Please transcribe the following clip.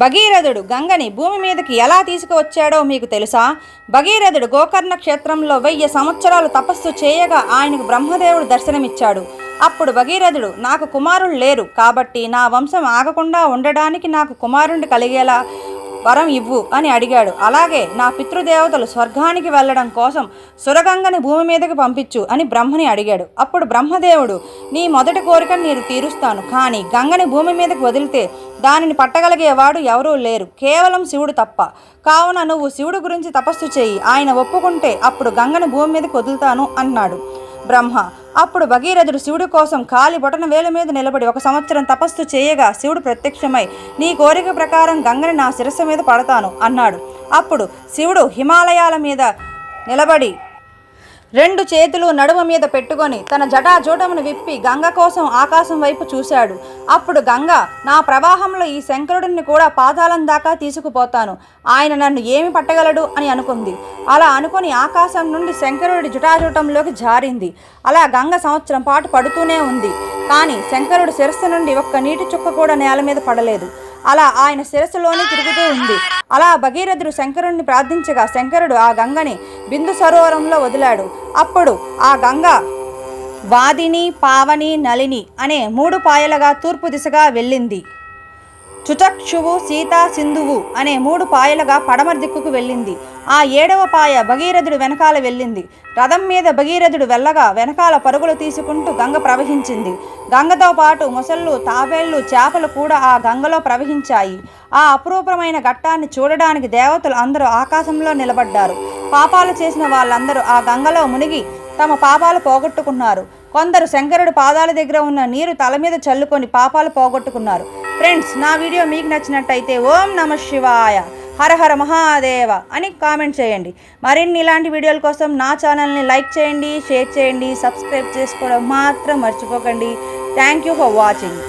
భగీరథుడు గంగని భూమి మీదకి ఎలా తీసుకువచ్చాడో మీకు తెలుసా? భగీరథుడు గోకర్ణ క్షేత్రంలో వెయ్యి సంవత్సరాలు తపస్సు చేయగా ఆయనకు బ్రహ్మదేవుడు దర్శనమిచ్చాడు. అప్పుడు భగీరథుడు నాకు కుమారులు లేరు కాబట్టి నా వంశం ఆగకుండా ఉండడానికి నాకు కుమారుణ్ణి కలిగేలా వరం ఇవ్వు అని అడిగాడు. అలాగే నా పితృదేవతలు స్వర్గానికి వెళ్ళడం కోసం సురగంగని భూమి మీదకి పంపించు అని బ్రహ్మని అడిగాడు. అప్పుడు బ్రహ్మదేవుడు నీ మొదటి కోరికను నేను తీరుస్తాను కానీ గంగని భూమి మీదకి వదిలితే దానిని పట్టగలిగేవాడు ఎవరూ లేరు. కేవలం శివుడు తప్ప. కావున నువ్వు శివుడు గురించి తపస్సు చేయి. ఆయన ఒప్పుకుంటే అప్పుడు గంగని భూమి మీదకి వదులుతాను అన్నాడు. బ్రహ్మ అప్పుడు భగీరథుడు శివుడి కోసం కాలి బొటన వేలు మీద నిలబడి ఒక సంవత్సరం తపస్సు చేయగా శివుడు ప్రత్యక్షమై నీ కోరిక ప్రకారం గంగని నా శిరస్సు మీద పడతాను అన్నాడు. అప్పుడు శివుడు హిమాలయాల మీద నిలబడి రెండు చేతులు నడుమ మీద పెట్టుకొని తన జటాజూటమును విప్పి గంగ కోసం ఆకాశం వైపు చూశాడు. అప్పుడు గంగ నా ప్రవాహంలో ఈ శంకరుడిని కూడా పాతాళం దాకా తీసుకుపోతాను. ఆయన నన్ను ఏమి పట్టగలడు అని అనుకుంది. అలా అనుకొని ఆకాశం నుండి శంకరుడి జటాజూటంలోకి జారింది. అలా గంగ సంవత్సరం పాటు పడుతూనే ఉంది. కానీ శంకరుడు శిరస్సు నుండి ఒక్క నీటి చుక్క కూడా నేల మీద పడలేదు. అలా ఆయన శిరస్సులోనే తిరుగుతూ ఉంది. అలా భగీరథుడు శంకరుణ్ణి ప్రార్థించగా శంకరుడు ఆ గంగని బిందు సరోవరంలో వదిలాడు. అప్పుడు ఆ గంగ వాదిని పావని నలిని అనే మూడు పాయలుగా తూర్పు దిశగా వెళ్ళింది. చుచక్షువు సీతా సింధువు అనే మూడు పాయలుగా పడమర దిక్కుకు వెళ్ళింది. ఆ ఏడవ పాయ భగీరథుడు వెనకాల వెళ్ళింది. రథం మీద భగీరథుడు వెళ్ళగా వెనకాల పరుగులు తీసుకుంటూ గంగ ప్రవహించింది. గంగతో పాటు మొసళ్ళు తాబేళ్ళు చేపలు కూడా ఆ గంగలో ప్రవహించాయి. ఆ అపురూపమైన ఘట్టాన్ని చూడడానికి దేవతలు అందరూ ఆకాశంలో నిలబడ్డారు. పాపాలు చేసిన వాళ్ళందరూ ఆ గంగలో మునిగి తమ పాపాలు పోగొట్టుకున్నారు. కొందరు శంకరుడు పాదాల దగ్గర ఉన్న నీరు తల మీద చల్లుకొని పాపాలు పోగొట్టుకున్నారు. ఫ్రెండ్స్ నా వీడియో మీకు నచ్చినట్టయితే ఓం నమ శివాయ హర హర మహాదేవ అని కామెంట్ చేయండి. మరిన్ని ఇలాంటి వీడియోల కోసం నా ఛానల్ని లైక్ చేయండి షేర్ చేయండి సబ్స్క్రైబ్ చేసుకోవడం మాత్రం మర్చిపోకండి. Thank you for watching